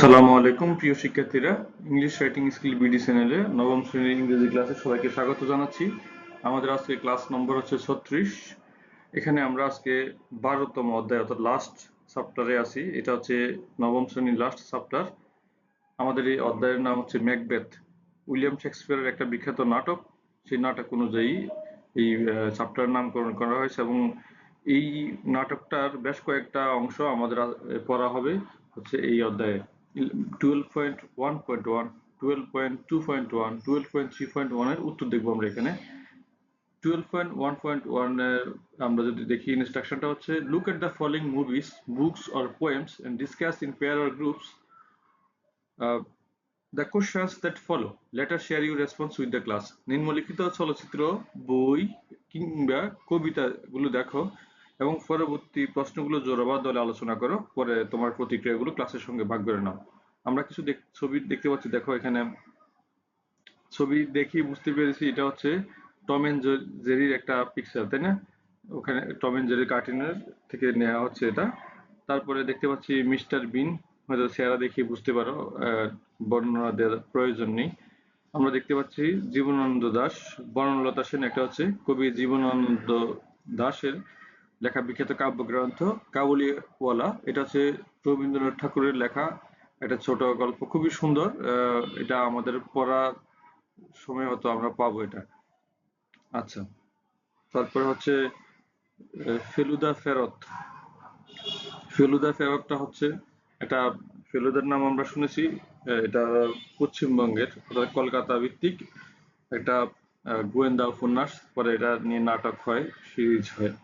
আসসালামু আলাইকুম, প্রিয় শিক্ষার্থীরা। ইংলিশ রাইটিং স্কিল বিডি চ্যানেলে নবম শ্রেণির ইংরেজি ক্লাসে সবাইকে স্বাগত জানাচ্ছি। আমাদের আজকে ক্লাস নম্বর হচ্ছে ছত্রিশ। এখানে আমরা আজকে বারোতম অধ্যায়, অর্থাৎ লাস্ট চ্যাপ্টারে আছি। এটা হচ্ছে নবম শ্রেণির লাস্ট চ্যাপ্টার আমাদের এই অধ্যায়ের নাম হচ্ছে ম্যাকবেথ। উইলিয়াম শেক্সপিয়ারের একটা বিখ্যাত নাটক। সেই নাটক অনুযায়ী এই চ্যাপ্টার নামকরণ করা হয়েছে এবং এই নাটকটার বেশ কয়েকটা অংশ আমাদের পড়া হবে হচ্ছে এই অধ্যায়ে। Twelve point one point one twelve point two point one twelve point three point ওয়ানের উত্তর দেখব আমরা এখানে। Twelve point one point one আমরা যদি দেখি ইনস্ট্রাকশনটা হচ্ছে look at the following movies books or poems and discuss in pair or groups the questions that follow later share your response with the class নিম্নলিখিত চলচ্চিত্র, বই কিংবা কবিতাগুলো দেখো। এবং পরবর্তী প্রশ্নগুলো জোরাবা দলে আলোচনা করো, পরে তোমার প্রতিক্রিয়াগুলো ক্লাসের সঙ্গে ভাগ করে নাও। আমরা কিছু ছবি দেখতে পাচ্ছি, দেখো এখানে। ছবি দেখি বুঝতে পেরেছি এটা হচ্ছে টম এন্ড জেরির একটা পিকচার তাই না? ওখানে টম এন্ড জেরির কার্টুনের থেকে নেওয়া হচ্ছে এটা। তারপরে দেখতে পাচ্ছি মিস্টার বিন হয়তো চেহারা দেখে বুঝতে পারো বর্ণনা দেওয়ার প্রয়োজন নেই। আমরা দেখতে পাচ্ছি জীবনানন্দ দাস, বর্ণলতা সেন, একটা হচ্ছে কবি জীবনানন্দ দাসের লেখা বিখ্যাত কাব্যগ্রন্থ কাবুলিওয়ালা এটা হচ্ছে রবীন্দ্রনাথ ঠাকুরের লেখা। একটা ছোট গল্প, খুবই সুন্দর। এটা আমাদের পড়ার সময় হয়তো আমরা পাবো এটা। আচ্ছা তারপরে হচ্ছে ফেলুদা ফেরত। ফেলুদা ফেরতটা হচ্ছে, এটা ফেলুদার নাম আমরা শুনেছি এটা পশ্চিমবঙ্গের অর্থাৎ কলকাতা ভিত্তিক। একটা গোয়েন্দা উপন্যাস, পরে এটা নিয়ে নাটক হয়, সিরিজ হয়।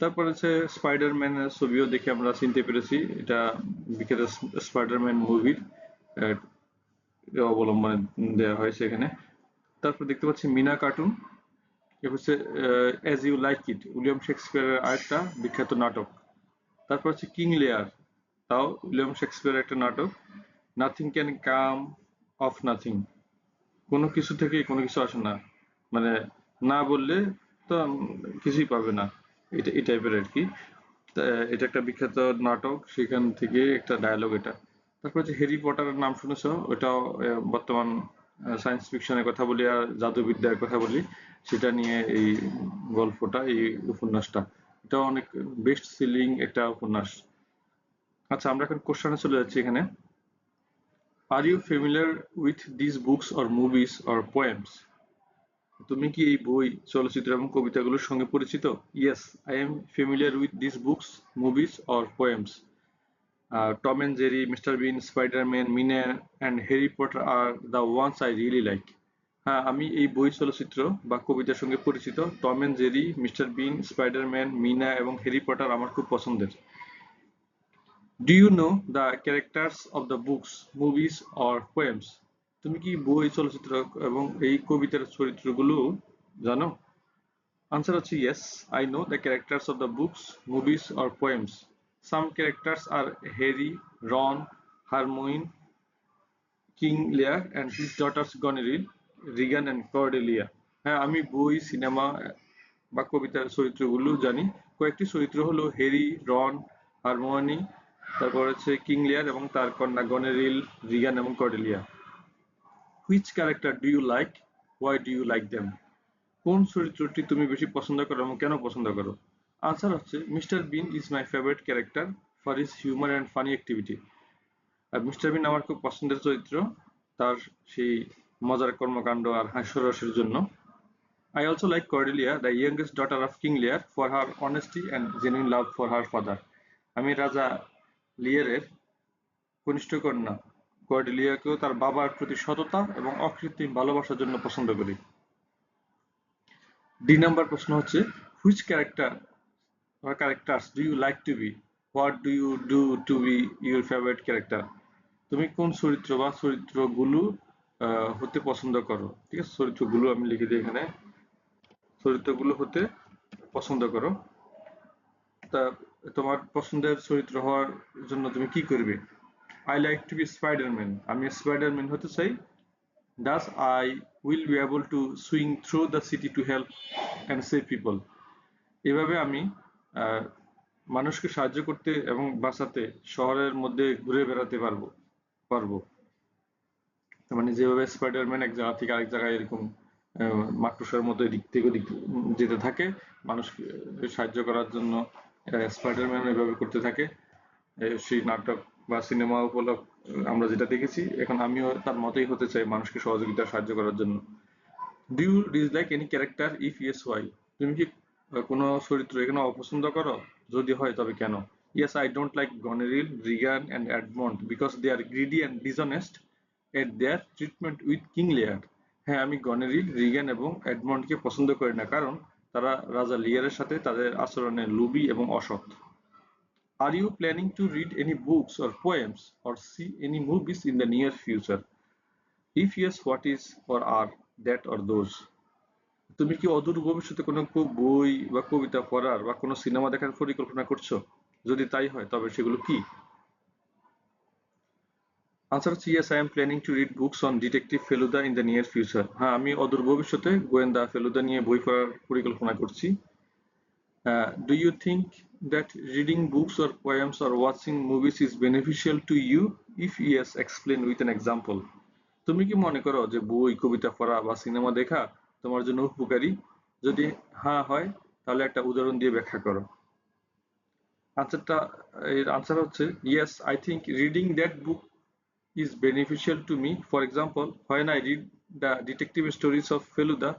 তারপর হচ্ছে স্পাইডারম্যানের ছবিও দেখে আমরা চিনতে পেরেছি। এটা বিখ্যাত স্পাইডারম্যান মুভির অবলম্বনে দেওয়া হয়েছে এখানে। তারপর দেখতে পাচ্ছি মিনা কার্টুন। হচ্ছে as you like it William শেক্সপিয়ারের আরেকটা বিখ্যাত নাটক। তারপর হচ্ছে কিং লেয়ার তাও উইলিয়াম শেক্সপিয়ারের একটা নাটক। Nothing can come of nothing কোনো কিছু থেকেই কোনো কিছু আসে না। মানে না বললে তো কিছুই পাবে না। এটা এই টাইপের আর কি। এটা একটা বিখ্যাত নাটক, সেখান থেকে একটা ডায়লগ এটা। তারপর হচ্ছে হ্যারি পটারের নাম শুনেছো? ওটাও বর্তমান সায়েন্স ফিকশনের কথা বলি আর জাদুবিদ্যার কথা বলি। সেটা নিয়ে এই গল্পটা, এই উপন্যাসটা। এটা অনেক বেস্ট সিলিং একটা উপন্যাস। আচ্ছা আমরা এখন কোশ্চেনে চলে যাচ্ছি এখানে। Are you familiar with this books or movies or poems তুমি কি এই বই, চলচ্চিত্র এবং কবিতাগুলোর সঙ্গে পরিচিত? Yes I am familiar with this books movies or poems Tom and Jerry mister Bean Spiderman Meena and Harry Potter are the ones I really like হ্যাঁ আমি এই বই, চলচ্চিত্র বা কবিতার সঙ্গে পরিচিত। Tom and Jerry mister Bean Spiderman Meena এবং হ্যারি পটার আমার খুব পছন্দের। Do you know the characters of the books movies or poems তুমি কি বই, চলচ্চিত্র এবং এই কবিতার চরিত্রগুলো জানো? আনসার হচ্ছে yes I know the characters of the books movies or poems some characters are Harry Ron Hermione King Lear and his daughters Goneril Regan and Cordelia হ্যাঁ আমি বই সিনেমা বা কবিতার চরিত্রগুলো জানি। কয়েকটি চরিত্র হলো হ্যারি রন হারমোনি তারপর হচ্ছে কিং লেয়ার এবং তার কন্যা গনেরিল রিগান এবং Cordelia which character do you like why do you like them কোন চরিত্রটি তুমি বেশি পছন্দ করো এবং কেন পছন্দ করো? আনসার হচ্ছে mister Bean is my favourite character for his humour and funny activity R mister Bean আমার খুব পছন্দের চরিত্র তার সেই মজার কর্মকাণ্ড আর হাস্যরসের জন্য। I also like Cordelia, the youngest daughter of King Lear, for her honesty and genuine love for her father. আমি রাজা লিয়ারের কনিষ্ঠ কন্যা। কর্ডেলিয়াকেও তার বাবার প্রতি সততা এবং অকৃত্রিম ভালোবাসার জন্য পছন্দ করি। ডি নাম্বার প্রশ্ন হচ্ছে which character or characters do you like to be? What do you do to be your favorite? তুমি কোন চরিত্র বা চরিত্রগুলো হতে পছন্দ করো? ঠিক আছে, চরিত্রগুলো আমি লিখে দিই এখানে। চরিত্রগুলো হতে পছন্দ করো। তা তোমার পছন্দের চরিত্র হওয়ার জন্য তুমি কি করবে? I like to be Spiderman আমি স্পাইডারম্যান হতে চাই। Thus, I will be able to swing through the city to help and save people. এভাবে আমি মানুষকে সাহায্য করতে এবং বাঁচাতে শহরের মধ্যে ঘুরে বেড়াতে পারব পারব। মানে যেভাবে স্পাইডারম্যান এক জায়গা থেকে আরেক জায়গায় এরকম মাকড়সার মতো এদিক থেকে ওদিক যেতে থাকে মানুষকে সাহায্য করার জন্য স্পাইডারম্যান এভাবে করতে থাকে। সেই নাটক বা সিনেমা উপলক্ষ আমরা যেটা দেখেছি, এখন আমিও তার মতোই হতে চাই মানুষকে সহযোগিতা, সাহায্য করার জন্য। Do you dislike any character if yes why তুমি কি কোনো চরিত্র এখানে অপছন্দ করো? যদি হয়, তবে কেন? Yes I don't like Goneril Regan and Edmund because they are greedy and dishonest at their treatment with King Lear হ্যাঁ আমি গনেরিল রিগান এবং এডমন্ডকে পছন্দ করি না কারণ তারা রাজা লিয়ারের সাথে তাদের আচরণে লুবি এবং অসৎ। Are you planning to read any books or poems or see any movies in the near future if yes what is or are that or those তুমি কি অদূর ভবিষ্যতে কোনো বই বা কবিতা পড়ার বা কোনো সিনেমা দেখার পরিকল্পনা করছ? যদি তাই হয়, তবে সেগুলো কি? আনসার হচ্ছে yes I am planning to read books on detective Feluda in the near future হ্যাঁ আমি অদূর ভবিষ্যতে গোয়েন্দা ফেলুদা নিয়ে বই পড়ার পরিকল্পনা করছি। Do you think that reading books or poems or watching movies is beneficial to you if yes explain with an example তুমি কি মনে করো যে বই কবিতা পড়া বা সিনেমা দেখা তোমার জন্য উপকারী? যদি হ্যাঁ হয় তাহলে একটা উদাহরণ দিয়ে ব্যাখ্যা করো। আনসারটা এর আনসার হচ্ছে yes I think reading that book is beneficial to me. For example, when I read the detective stories of Feluda,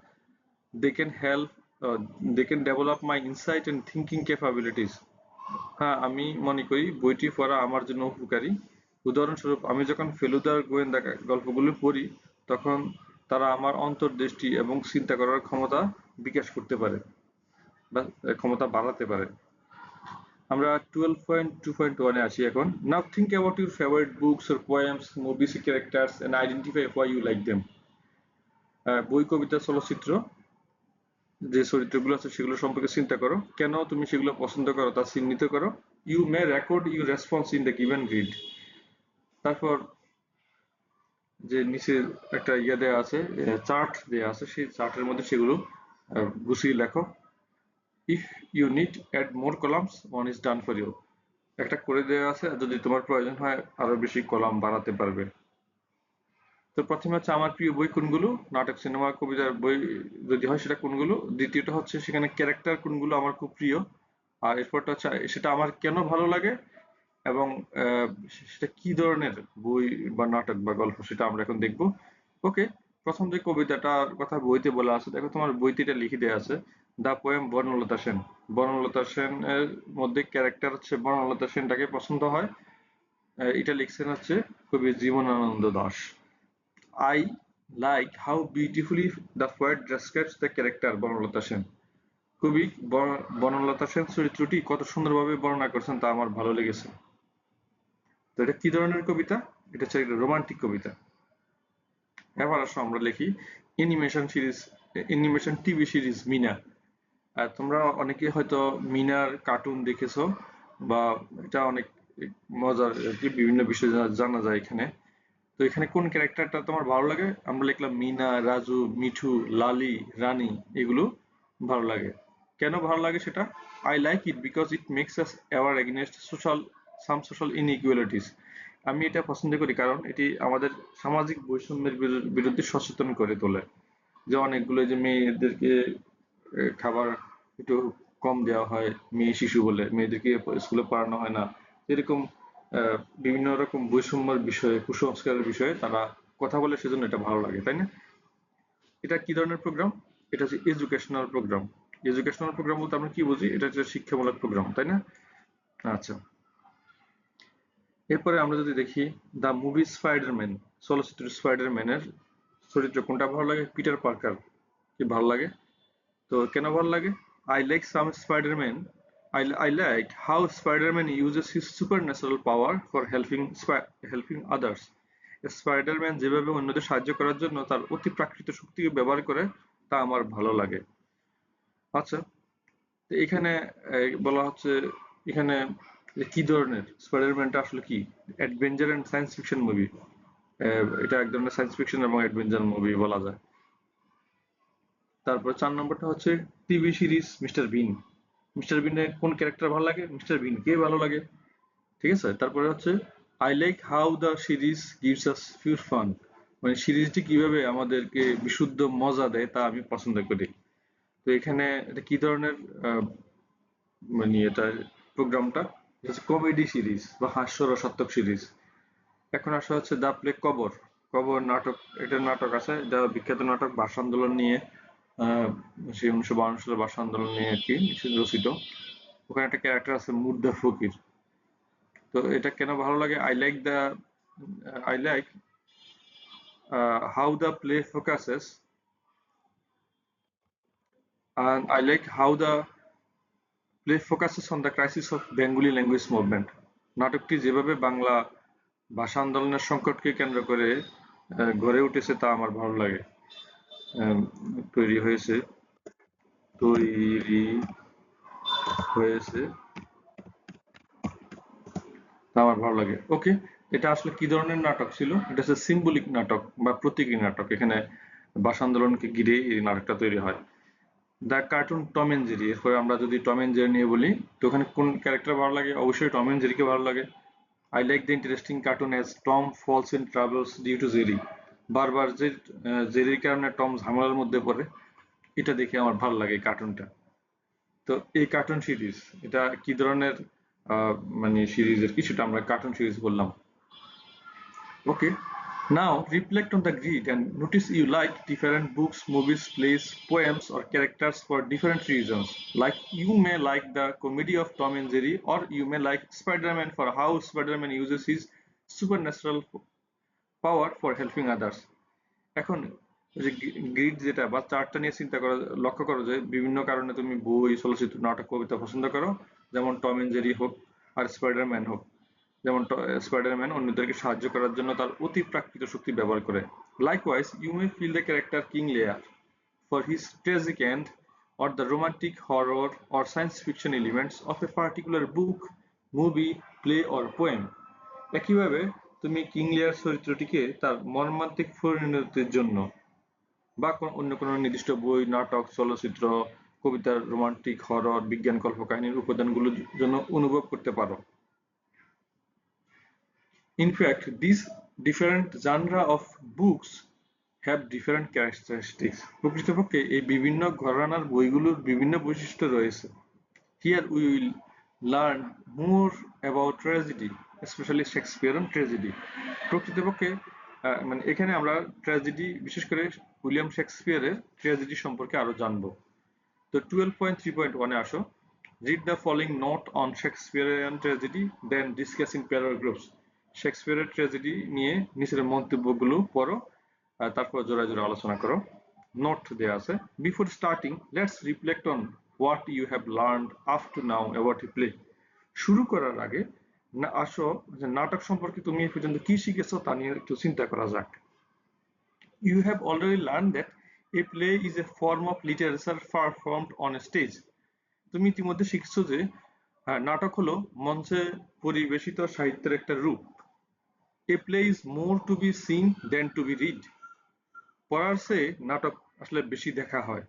they can help, uh, they can develop my insight thinking capabilities. হ্যাঁ আমি মনে করি বইটি পড়া আমার জন্য উপকারী। উদাহরণস্বরূপ আমি যখন ফেলুদার গোয়েন্দা গল্পগুলো পড়ি তখন তারা আমার অন্তর্দৃষ্টি এবং চিন্তা করার ক্ষমতা বিকাশ করতে পারে বা ক্ষমতা বাড়াতে পারে। আমরা টুয়েলভ পয়েন্ট টু পয়েন্ট ওয়ানে আসি এখন। Now think about your favourite books or poems movies characters and identify why you like them বই কবিতা চলচ্চিত্র যে চরিত্রগুলো আছে সেগুলো সম্পর্কে চিন্তা করো। কেন তুমি সেগুলো পছন্দ করো তা চিহ্নিত করো। You may record you response in the given grid তারপর যে নিচে একটা ইয়ে দেওয়া আছে চার্ট দেওয়া আছে, সেই চার্টের মধ্যে সেগুলো গুছিয়ে লেখো। If you need add more columns one is done for you একটা করে দেওয়া আছে যদি তোমার প্রয়োজন হয়, আরও বেশি কলাম বাড়াতে পারবে। তো প্রথমে হচ্ছে আমার প্রিয় বই কোনগুলো? নাটক, সিনেমা কবিতার বই যদি হয় সেটা কোনগুলো? দ্বিতীয়টা হচ্ছে সেখানে ক্যারেক্টার কোনগুলো আমার খুব প্রিয়। আর এরপরটা হচ্ছে সেটা আমার কেন ভালো লাগে? এবং সেটা কি ধরনের বই বা নাটক বা গল্প সেটা আমরা এখন দেখব। ওকে, প্রথম যে কবিতাটার কথা বইতে বলা আছে, দেখো তোমার বইতে এটা লিখে দেওয়া আছে দা পোয়েম বর্ণলতা সেন। বর্ণলতা সেন এর মধ্যে ক্যারেক্টার হচ্ছে বর্ণলতা সেনটাকে পছন্দ হয়। এটা লিখছেন হচ্ছে কবি Jibanananda Das. I like how beautifully the poet describes the character Banalata Sen কবি বনলতা সেন চরিত্রটি কত সুন্দরভাবে বর্ণনা করছেন তা আমার ভালো লেগেছে। তো এটা কি ধরনের কবিতা? এটা হচ্ছে রোমান্টিক কবিতা। এবার আসো আমরা লিখি animation series animation TV series Meena আর তোমরা অনেকে হয়তো মিনার কার্টুন দেখেছ, বা এটা অনেক মজার বিভিন্ন বিষয় জানা যায় এখানে। তো এখানে কোন ক্যারেক্টারটা তোমার ভালো লাগে? আমরা লিখলাম মিনা, রাজু, মিঠু, লালি, রানী, এগুলো ভালো লাগে। কেন ভালো লাগে সেটা? I like it because it makes us aware against social some social inequalities আমি এটা পছন্দ করি কারণ এটি আমাদের সামাজিক বৈষম্যের বিরুদ্ধে সচেতন করে তোলে। যে অনেকগুলো যে মেয়েদেরকে খাবার একটু কম দেওয়া হয়, মেয়ে শিশু বলে, মেয়েদেরকে স্কুলে পড়ানো হয় না, এরকম বিভিন্ন রকম বৈষম্যের বিষয়ে, কুসংস্কারের বিষয়ে তারা কথা বলে, সেজন্য এটা ভালো লাগে, তাই না? এটা কি ধরনের প্রোগ্রাম এটা হচ্ছে এডুকেশনাল প্রোগ্রাম এডুকেশনাল প্রোগ্রাম বলতে আমরা কি বুঝি? এটা হচ্ছে শিক্ষামূলক প্রোগ্রাম তাই না? আচ্ছা। এরপরে আমরা যদি দেখি দ্য মুভি স্পাইডারম্যান চলচ্চিত্র স্পাইডারম্যানের চরিত্র কোনটা ভালো লাগে? পিটার পার্কার কি ভালো লাগে? তো কেন ভালো লাগে? I like some Spiderman I, I like how Spider-Man uses his supernatural power for helping helping others. Spiderman যেভাবে অন্যদের সাহায্য করার জন্য তার অতি প্রাকৃত শক্তিকে ব্যবহার করে তা আমার ভালো লাগে। আচ্ছা এখানে বলা হচ্ছে এখানে কি ধরনের? স্পাইডারম্যানটা আসলে কি? Adventure and science fiction movie এটা এক ধরনের সায়েন্স ফিকশন এবং অ্যাডভেঞ্চার মুভি বলা যায়। তারপর চার নম্বরটা হচ্ছে TV series mister Bean mister বিনের কোন ক্যারেক্টার ভালো লাগে? মিস্টার বিন কে ভালো লাগে? ঠিক আছে? তারপরে হচ্ছে I like how the series gives us pure fun মানে সিরিজটি কীভাবে আমাদেরকে বিশুদ্ধ মজা দেয় তা আমি পছন্দ করি। তো এখানে এটা কি ধরনের মানে এটা প্রোগ্রামটা? কমেডি সিরিজ বা হাস্যরসাত্মক সিরিজ এখন আসা হচ্ছে দা প্লে কবর। কবর নাটক, এটা নাটক আছে যা বিখ্যাত নাটক, ভাষা আন্দোলন নিয়ে। সেই উনিশশো বাউন্ন সালের ভাষা আন্দোলন নিয়ে আর কি রচিত ওখানে একটা ক্যারেক্টার আছে মুর্দা ফকির। তো এটা কেন ভালো লাগে? I like the I like how the play focuses and I like how the play focuses on the crisis of Bengali language movement. নাটকটি যেভাবে বাংলা ভাষা আন্দোলনের সংকটকে কেন্দ্র করে গড়ে উঠেছে তা আমার ভালো লাগে। তৈরি হয়েছে তৈরি হয়েছে। তা আমার ভালো লাগে। ওকে এটা আসলে কি ধরনের নাটক ছিল? এটা হচ্ছে সিম্বলিক নাটক বা প্রতীকী নাটক। এখানে ভাষা আন্দোলনকে ঘিরে এই নাটকটা তৈরি হয়। The cartoon Tom and Jerry, এরপরে আমরা যদি টম এন্ড জেরি নিয়ে বলি, তো ওখানে কোন ক্যারেক্টার ভালো লাগে? অবশ্যই টম এন্ড জেরিকে ভালো লাগে। I like the interesting cartoon as Tom falls in troubles due to Jerry বারবার যে জেরির কারণে টম ঝামেলার মধ্যে পড়ে এটা দেখে আমার ভালো লাগে কার্টুনটা তো এই কার্টুন সিরিজ এটা কি ধরনের মানে সিরিজের কিছুটা আমরা কার্টুন সিরিজ বললাম okay Now reflect on the grid and notice you like different books, movies, plays, poems or characters for different reasons. Like you may like the comedy of Tom and Jerry or you may like Spider-Man for how Spider-Man uses his supernatural power for helping others এখন যে grid যেটা বা চার্টটা নিয়ে চিন্তা করো লক্ষ্য করো যে বিভিন্ন কারণে তুমি বই চলচ্চিত্র নাটক কবিতা পছন্দ করো। যেমন টম এন্ড জেরি হোক আর স্পাইডারম্যান হোক। যেমন স্পাইডারম্যান অন্যদেরকে সাহায্য করার জন্য তার অতি প্রাকৃত শক্তি ব্যবহার করে। Likewise you may feel the character King Lear for his tragic end or the romantic horror or science fiction elements of a particular book, movie, play or poem. একইভাবে তুমি কিং লেয়ার চরিত্রটিকে তার মর্মান্তিক পরিণতির জন্য বা অন্য কোনো নির্দিষ্ট বই নাটক চলচ্চিত্র কবিতার রোমান্টিক হরর বিজ্ঞান কল্পকাহিনীর উপাদানগুলোর জন্য অনুভব করতে পারো। In fact this different different of books have different characteristics. প্রকৃতপক্ষে এই বিভিন্ন ঘরানার বইগুলোর বিভিন্ন বৈশিষ্ট্য রয়েছে। Here we will learn more about tragedy, especially Shakespearean tragedy. প্রকৃতপক্ষে মানে এখানে আমরা ট্র্যাজেডি বিশেষ করে উইলিয়াম শেক্সপিয়ারের ট্র্যাজেডি সম্পর্কে আরও জানব। তো টুয়েলভ পয়েন্ট থ্রি পয়েন্ট ওয়ানে আসো। Read the following note on Shakespearean tragedy, then discuss in paragraphs. শেক্সপিয়ারের ট্র্যাজেডি নিয়ে নিচের মন্তব্যগুলো পড়ো তারপর জোড়া জোড়া আলোচনা করো। নোট দেওয়া আছে। Before starting let's reflect on what you have learn up to now about play শুরু করার আগে আসো, যে নাটক সম্পর্কে তুমি এ পর্যন্ত কি শিখেছো তা নিয়ে একটু চিন্তা করা যাক। You have already learn that a play is a form of literature performed on stage তুমি ইতিমধ্যে শিখছো যে নাটক হলো মঞ্চে পরিবেশিত সাহিত্যের একটা রূপ। A play is more to be seen than to be read পড়ার চেয়ে নাটক আসলে বেশি দেখা হয়।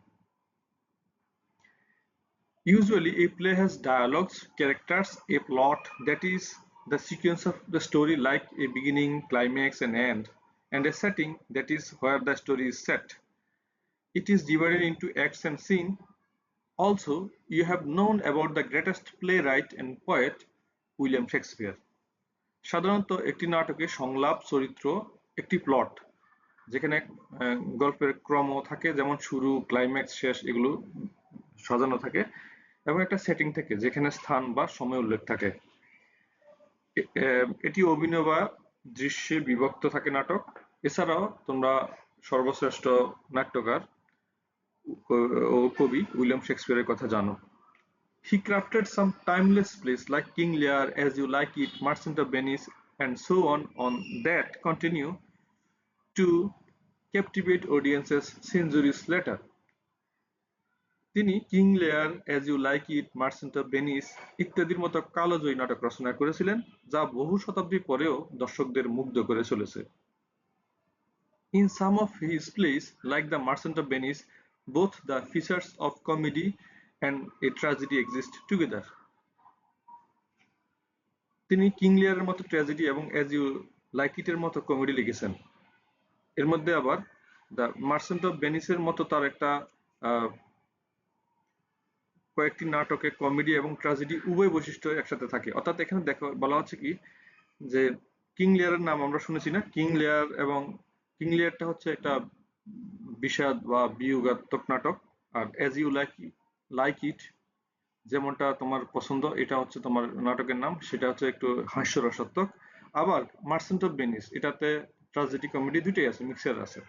Usually a play has dialogues characters a plot that is the sequence of the story like a beginning climax and end and a setting that is where the story is set it is divided into acts and scene also you have known about the greatest playwright and poet william shakespeare সাধারণত একটি নাটকে সংলাপ চরিত্র একটি plot যেখানে গল্পের ক্রম থাকে যেমন শুরু ক্লাইম্যাক্স শেষ এগুলো সাজানো থাকে এবং একটা সেটিং থাকে যেখানে স্থান বা সময় উল্লেখ থাকে। এটি অভিনয় বা দৃশ্যে বিভক্ত থাকে নাটক। এছাড়াও তোমরা সর্বশ্রেষ্ঠ নাট্যকার ও কবি উইলিয়াম শেক্সপিয়ারের কথা জানো। He crafted some timeless plays like King Lear as you like it merchant of Venice and so on on that continue to captivate audiences centuries later তিনি King Lear as you like it merchant of Venice ইত্যাদির মতো কালোজয়ী নাটক রচনা করেছিলেন, যা বহু শতাব্দী পরেও দর্শকদের মুগ্ধ করে চলেছে। In some of his plays like the merchant of Venice both the features of comedy and a tragedy exist together তিনি কিং লিয়ারের মতো ট্র্যাজেডি এবং অ্যাজ ইউ লাইক ইটের মতো কমেডি লিখেছেন। এর মধ্যে আবার দ্য মার্সেন্ট অফ ভেনিসের মতো তার একটা কয়েকটি নাটকে কমেডি এবং ট্র্যাজেডি উভয় বৈশিষ্ট্য একসাথে থাকে। অর্থাৎ এখানে দেখো বলা হচ্ছে কি যে কিং লেয়ারের নাম আমরা শুনেছি না? কিং লেয়ার এবং কিং লেয়ারটা হচ্ছে একটা বিষাদ বা বিয়োগাত্মক নাটক। আর as you like like it যেমনটা তোমার পছন্দ এটা হচ্ছে তোমার নাটকের নাম সেটা হচ্ছে একটু হাস্যরসাত্মক। আবার মার্সেন্ট অফ ভেনিস এটাতে ট্রাজেডি কমেডি দুটোই আছে মিক্সার আছে।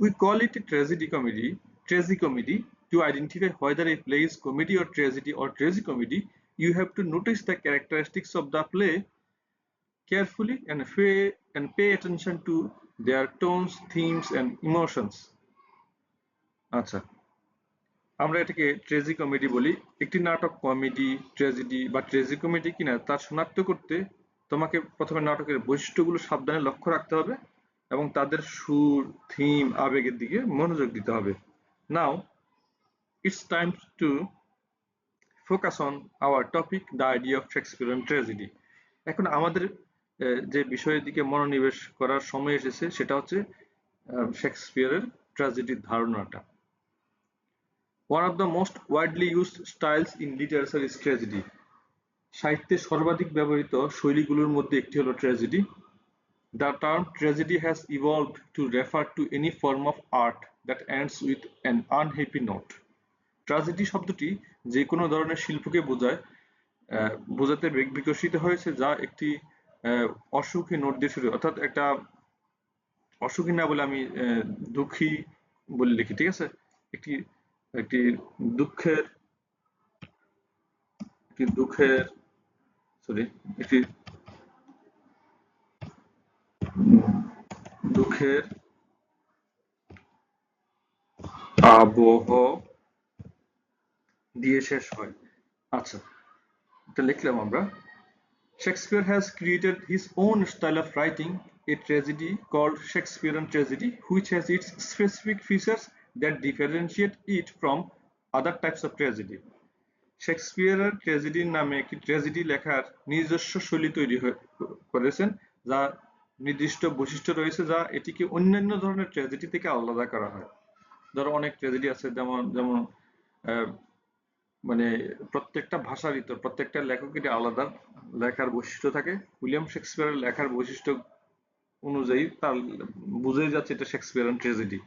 We call it a tragedy comedy, tragicomedy. To identify whether a play is comedy or tragedy or tragicomedy, you have to notice the characteristics of the play carefully and pay, and pay attention to their tones, themes, and emotions. আচ্ছা আমরা এটাকে ট্রেজি comedy বলি একটি নাটক comedy tragedy বা ট্রেজি comedy কিনা তা শনাক্ত করতে তোমাকে প্রথমে নাটকের বৈশিষ্ট্যগুলো সাবধানে লক্ষ্য রাখতে হবে এবং তাদের সুর থিম আবেগের দিকে মনোযোগ দিতে হবে now it's time to focus on our topic the idea of Shakespeare tragedy এখন আমাদের যে বিষয়ের দিকে মনোনিবেশ করার সময় এসেছে, সেটা হচ্ছে শেক্সপিয়ারের ট্র্যাজেডির ধারণাটা। One of the most widely used styles in literature is tragedy সাহিত্যে সর্বাধিক ব্যবহৃত শৈলীগুলোর মধ্যে একটি হলো tragedy the term tragedy has evolved to refer to any form of art that ends with an unhappy note. Tragedy শব্দটি যে কোনো ধরনের শিল্পকে বোঝায় বোঝাতে বিক- বিকশিত হয়েছে যা একটি অসুখী নোট দিয়ে শুরু অর্থাৎ একটা অসুখী না বলে আমি দুঃখী বলে লিখি, ঠিক আছে? একটি একটি দুঃখের একটি দুঃখের সরি একটি দুঃখের আবহ দিয়ে শেষ হয়। আচ্ছা এটা লিখলাম আমরা। Shakespeare has created his own style of writing a tragedy called Shakespeare tragedy which has its specific features that differentiate it from other types of tragedy Shakespeare ট্রেজেডির নামে একটি ট্রেজেডি লেখার নিজস্ব শৈলী তৈরি করেছেন, যা নির্দিষ্ট বৈশিষ্ট্য রয়েছে যা এটিকে অন্যান্য ধরনের ট্রেজেডি থেকে আলাদা করা হয়। ধরো, অনেক ট্রেজেডি আছে, যেমন যেমন, আহ মানে প্রত্যেকটা ভাষারই তো প্রত্যেকটা লেখকেরই আলাদা লেখার বৈশিষ্ট্য থাকে। উইলিয়াম শেক্সপিয়ারের লেখার বৈশিষ্ট্য অনুযায়ী তার বুঝেই যাচ্ছে এটা শেক্সপিয়ারান ট্র্যাজেডি।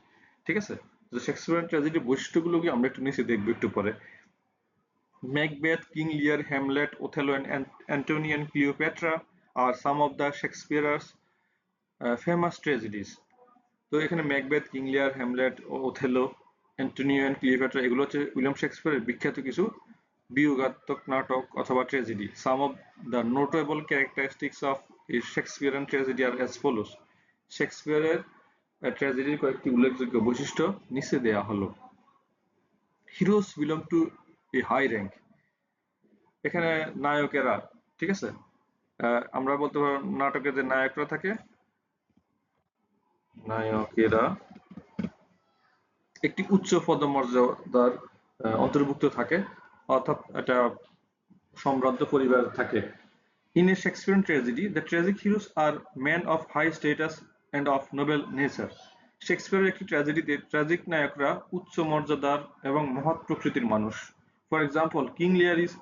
ঠিক আছে? তো শেক্সপিয়ারান ট্র্যাজেডির বৈশিষ্ট্যগুলোকে আমরা একটু নিচে দেখব একটু পরে। Macbeth Othello, and Ant- Antony and Cleopatra are some of the Shakespeare's uh, famous tragedies. তো এখানে Macbeth King Lear Hamlet Othello Antonio and Cleopatra, এগুলো হচ্ছে উইলিয়াম শেক্সপিয়ারের বিখ্যাত কিছু বিয়োগাত্মক নাটক অথবা tragedy some of the notable characteristics of Shakespearean tragedy are as follows শেক্সপিয়ারের ট্র্যাজেডির কয়েকটি উল্লেখযোগ্য বৈশিষ্ট্য নিচে দেয়া হলো। Heroes belong to a high rank এখানে নায়কেরা, ঠিক আছে? আমরা বলতে পারব নাটকের যে নায়করা থাকে, নায়কেরা একটি উচ্চ পদমর্যাদার অন্তর্ভুক্ত থাকে, অর্থাৎ একটা সম্ভ্রান্ত পরিবার থাকে in a Shakespearean tragedy the tragic heroes are man of high status and of noble nature শেক্সপিয়ারের একটি ট্র্যাজেডিতে ট্র্যাজিক নায়করা উচ্চ মর্যাদার এবং মহৎ প্রকৃতির মানুষ for example King Lear is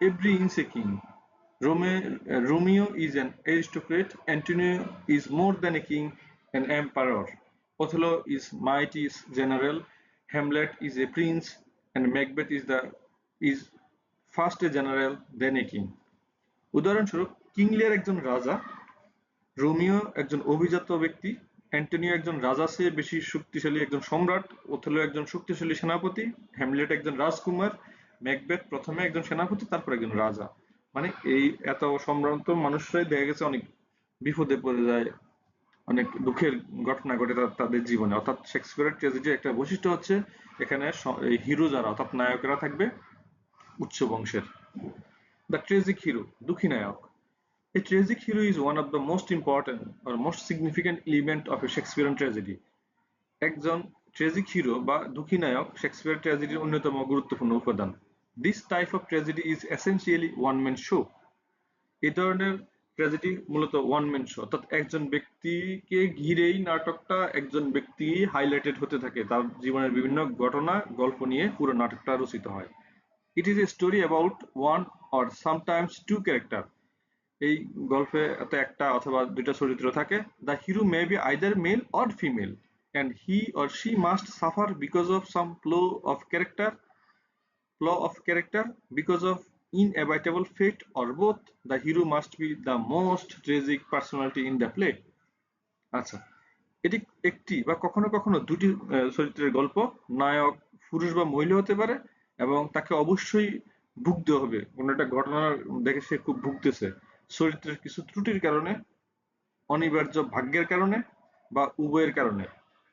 every inch a king রোমে Romeo is is an aristocrat. Is more more a king an emperor. Othello is mighty general. Hamlet is a prince, and Macbeth is the is first a general, then a king. উদাহরণস্বরূপ King Lear একজন রাজা Romeo একজন অভিজাত ব্যক্তি Antonio একজন রাজা চেয়ে বেশি শক্তিশালী একজন সম্রাট ওথেলো একজন শক্তিশালী সেনাপতি হ্যামলেট একজন রাজকুমার ম্যাকবেথ প্রথমে একজন সেনাপতি তারপর একজন রাজা মানে এই এত সম্ভ্রান্ত মানুষরাই দেখা গেছে অনেক বিপদে পড়ে যায় অনেক দুঃখের ঘটনা ঘটে তাদের জীবনে। অর্থাৎ শেক্সপিয়ারের ট্র্যাজেডির একটা বৈশিষ্ট্য হচ্ছে এখানে হিরো যারা, অর্থাৎ নায়কেরা থাকবে উচ্চ বংশের। দ্য ট্রেজিক হিরো, দুঃখী নায়ক। A tragic hero is one of the most important or most significant element of a Shakespearean tragedy. একজন ট্রেজিক হিরো বা দুঃখী নায়ক শেক্সপিয়ার ট্র্যাজেডির অন্যতম গুরুত্বপূর্ণ উপাদান। This type of tragedy is essentially one man show এই ধরনের ট্র্যাজেডি মূলত ওয়ান ম্যান শো অর্থাৎ একজন ব্যক্তিকে ঘিরেই নাটকটা একজন ব্যক্তি হাইলাইটেড হতে থাকে তার জীবনের বিভিন্ন ঘটনা, গল্প নিয়ে পুরো নাটকটা রচিত হয়। It is a story about one or sometimes two character এই গল্পে একটা অথবা দুইটা চরিত্র থাকে। The hero may be either male or female and he or she must suffer because of some flaw of character flaw of character because of inevitable fate or both, the hero must be the most tragic personality in the play. আচ্ছা এটি একটি বা কখনো কখনো দুটি চরিত্রের গল্প, নায়ক, পুরুষ বা মহিলা হতে পারে এবং তাকে অবশ্যই ভুগতে হবে। কোনো একটা ঘটনা দেখে সে খুব ভুগতেছে। চরিত্রের কিছু ত্রুটির কারণে, অনিবার্য ভাগ্যের কারণে বা উভয়ের কারণে।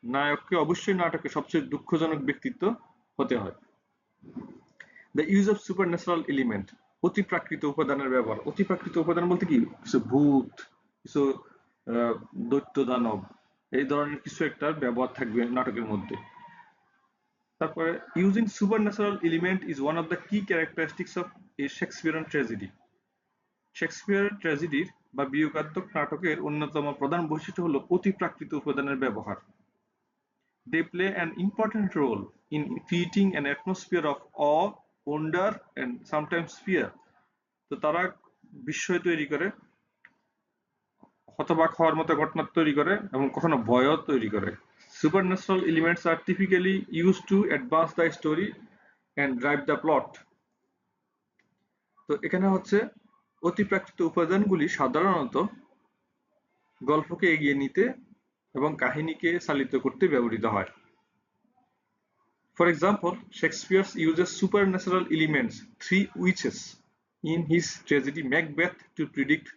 নায়ককে অবশ্যই নাটকে সবচেয়ে দুঃখজনক ব্যক্তিত্ব হতে হয়। The use of supernatural element অতিপ্রাকৃত উপাদানের ব্যবহার। অতিপ্রাকৃত উপাদান বলতে কি? কিছু ভূত কিছু দৈত্য দানব এই ধরনের কিছু একটা ব্যবহার থাকবে নাটকের মধ্যে। তারপরে using supernatural element is one of the key characteristics of a Shakespeare tragedy Shakespeare ট্র্যাজেডির বা বিয়োগাত্মক নাটকের অন্যতম প্রধান বৈশিষ্ট্য হলো অতিপ্রাকৃত উপাদানের ব্যবহার। They play an important role in creating an atmosphere of awe, wonder and sometimes fear. তো তারা বিস্ময় তৈরি করে, হতবাক হওয়ার মতো ঘটনা তৈরি করে এবং কখনো ভয়ও তৈরি করে। Supernatural elements are typically use to advance the story and drive the plot তো এখানে হচ্ছে অতিপ্রাকৃত উপাদানগুলি সাধারণত গল্পকে এগিয়ে নিতে এবং কাহিনীকে চালিত করতে ব্যবহৃত হয়। For example Shakespeare's uses supernatural elements three witches in his tragedy Macbeth to predict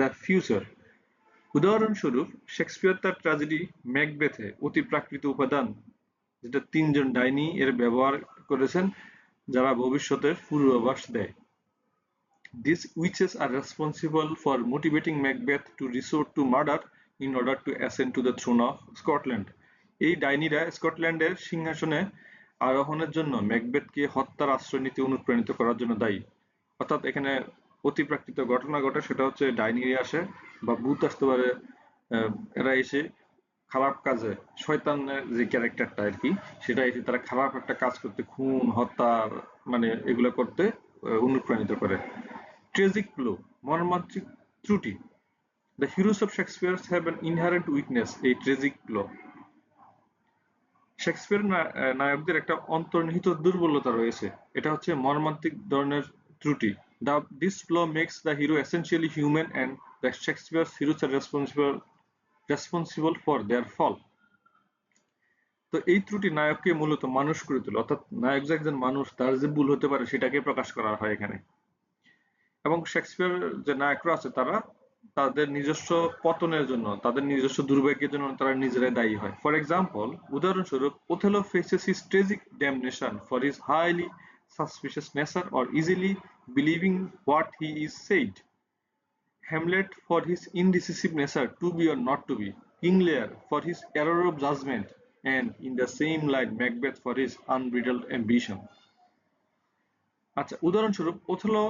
the future উদাহরণস্বরূপ শেক্সপিয়ার তার ট্র্যাজেডি ম্যাকবেথে অতি প্রাকৃত উপাদান, যেটা তিনজন ডাইনি এর ব্যবহার করেছেন, যারা ভবিষ্যতের পূর্বাভাস দেয় These witches are responsible for motivating Macbeth to resort to murder in order to ascend to the throne of Scotland. এই ডাইনিরা স্কটল্যান্ডের সিংহাসনে আরোহণের জন্য ম্যাকবেথকে হত্যার আশ্রয় নিতে অনুপ্রাণিত করার জন্য দায়ী। অর্থাৎ এখানে অতিপ্রাকৃত ঘটনা ঘটে, সেটা হচ্ছে ডাইনি আসে বা ভূত আসতে পারে এরা এসে খারাপ কাজে, শয়তানের যে ক্যারেক্টারটা আর কি, সেটা এসে তারা খারাপ একটা কাজ করতে, খুন, হত্যা মানে এগুলো করতে অনুপ্রাণিত করে। ট্রেজিক ফ্লো মর্মান্তিক ত্রুটি। The heroes of Shakespeare's have an inherent weakness এই ট্রেজিক flaw. শেক্সপিয়ার নায়কদের একটা অন্তর্নিহিত দুর্বলতা রয়েছে। এটা হচ্ছে মর্মান্তিক ধরনের ত্রুটি। The, this flaw makes the hero essentially human and the Shakespeare's heroes are responsible responsible for their fall. তো এই ত্রুটি নায়ককে মূলত মানুষ করে তোলে, অর্থাৎ নায়ক যে একজন মানুষ, তার যে ভুল হতে পারে, সেটাকে প্রকাশ করা হয় এখানে। এবং শেক্সপিয়ার যে নায়করা আছে, তারা তাদের নিজস্ব পতনের জন্য তাদের নিজস্ব দুর্ভাগ্যের জন্য তারা নিজেরাই দায়ী হয় ফর এক্সাম্পল উদাহরণস্বরূপ Othello faces his tragic damnation for his highly suspicious nature or easily believing what he is said. Hamlet for his indecisive nature to be or not to be, King Lear for his error of judgment, and in the same line Macbeth for his unbridled ambition. আচ্ছা উদাহরণস্বরূপ Othello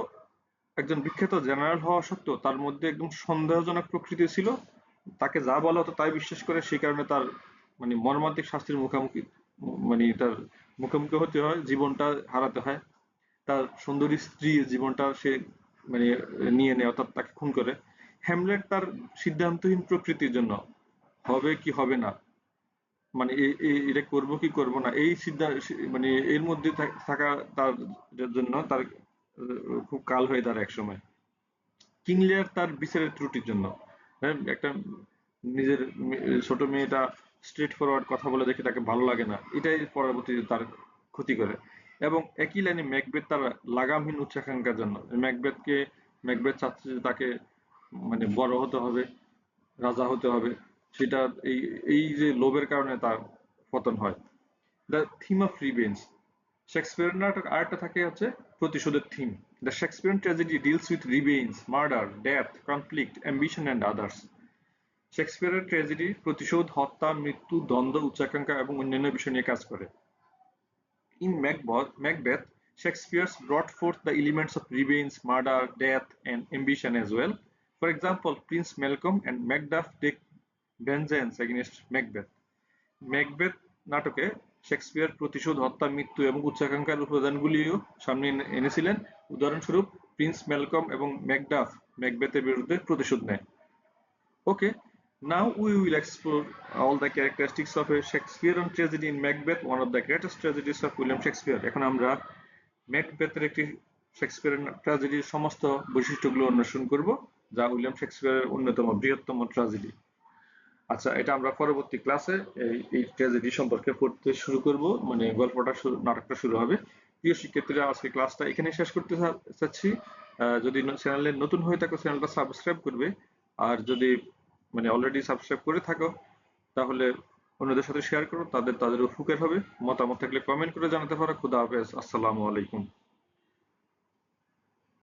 একজন বিখ্যাত general হওয়া সত্ত্বেও তার মধ্যে একদম সন্দেহজনক প্রকৃতি ছিল। তাকে যা বলা হতো তাই বিশ্বাস করে সেই কারণে তার মানে মর্মান্তিক শাস্তির মুখোমুখি মানে তার মুখোমুখি হতে হয়, জীবনটা হারাতে হয়। তার সুন্দরী স্ত্রী জীবনটা সে মানে নিয়ে নেয়, অর্থাৎ তাকে খুন করে। হ্যামলেট তার সিদ্ধান্তহীন প্রকৃতির জন্য, হবে কি হবে না মানে এটা করব কি করব না, এই সিদ্ধান্ত মানে এর মধ্যে থাকা তার জন্য তার খুব কাল হয়ে দাঁড়ায় এক সময়। কিংলিয়ার তার বিচারের ত্রুটির জন্য। হ্যাঁ, একটা নিজের ছোট মেয়েটা স্ট্রেট ফরওয়ার্ড কথা বলে দেখে তাকে ভালো লাগে না এটাই পরবর্তীতে তার ক্ষতি করে। এবং একই লাইনে ম্যাকবেথ তার লাগামহীন উচ্চাকাঙ্ক্ষার জন্য। ম্যাকবেথকে ম্যাকবেথ চাচ্ছে যে তাকে মানে বড় হতে হবে রাজা হতে হবে। সেটা এই এই যে লোভের কারণে তার পতন হয়। The theme of revenge Shakespeare নাটক আরেকটা থাকে হচ্ছে প্রতিশোধের theme the Shakespeare tragedy deals with revenge murder death conflict ambition and others শেক্সপিয়ারের tragedy প্রতিশোধ হত্যা মৃত্যু দ্বন্দ্ব উচ্চাকাঙ্ক্ষা এবং অন্যান্য বিষয় নিয়ে কাজ করে in Macbeth Shakespeare brought forth the elements of revenge, murder, death, and ambition as well. For example, Prince Malcolm and Macduff take vengeance against Macbeth. Macbeth নাটকে শেক্সপিয়ার প্রতিশোধ, হত্যা, মৃত্যু এবং উচ্চাকাঙ্ক্ষার উপাদানগুলিও সামনে এনেছিলেন। উদাহরণস্বরূপ, প্রিন্স ম্যালকম এবং ম্যাকডাফ ম্যাকবেথের বিরুদ্ধে প্রতিশোধ নেয়। Okay, now we will explore all the characteristics of a Shakespeare tragedy in Macbeth, one of the greatest tragedies of William Shakespeare. এখন আমরা ম্যাকবেথের একটি শেক্সপিয়ার ট্র্যাজেডির সমস্ত বৈশিষ্ট্যগুলো অন্বেষণ করব, যা উইলিয়াম শেক্সপিয়ারের অন্যতম বৃহত্তম ট্র্যাজেডি। আচ্ছা এটা আমরা পরবর্তী ক্লাসে এই ট্র্যাজেডি সম্পর্কে পড়তে শুরু করব। মানে গল্পটা শুরু, নাটকটা শুরু হবে। প্রিয় শিক্ষার্থীরা, আজকে ক্লাসটা এখানে শেষ করতে চাচ্ছি। যদি চ্যানেলে নতুন হয়ে থাকো চ্যানেলটা সাবস্ক্রাইব করবে। আর যদি মানে অলরেডি সাবস্ক্রাইব করে থাকো, তাহলে অন্যদের সাথে শেয়ার করো। তাদের তাদের উপকার হবে। মতামত থাকলে কমেন্ট করে জানাতে পারো। খুদা হাফেজ। আসসালামু আলাইকুম।